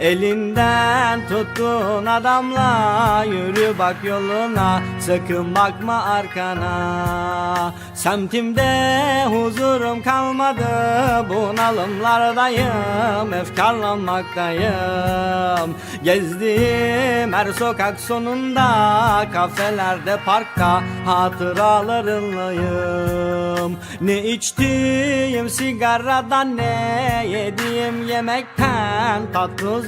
Elinden tuttuğun adamla Yürü bak yoluna Sakın bakma arkana. Semtimde huzurum kalmadı Bunalımlardayım Efkarlanmaktayım. Gezdiğim her sokak sonunda Kafelerde parkta Hatıralarınlayım. Ne içtiğim sigaradan Ne yediğim yemekten Tatlı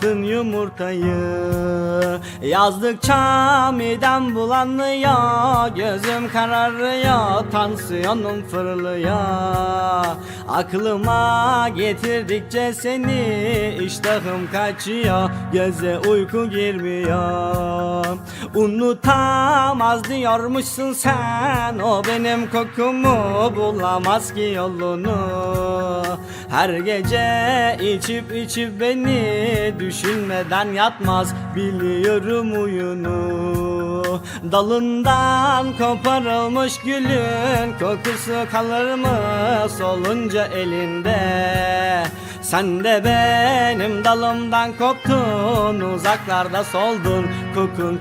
altın yumurtayı. Yazdıkça midem bulanıyor Gözüm kararıyor Tansiyonum fırlıyor. Aklıma getirdikçe seni iştahım kaçıyor. Göze uyku girmiyor. Unutamaz diyormuşsun sen. O benim kokumu bulamaz ki yolunu Her gece içip içip beni Düşünmeden yatmaz. Biliyorum uyunu. Dalından koparılmış gülün Kokusu kalır mı solunca elinde? Sen de benim dalımdan koptun Uzaklarda soldun kokun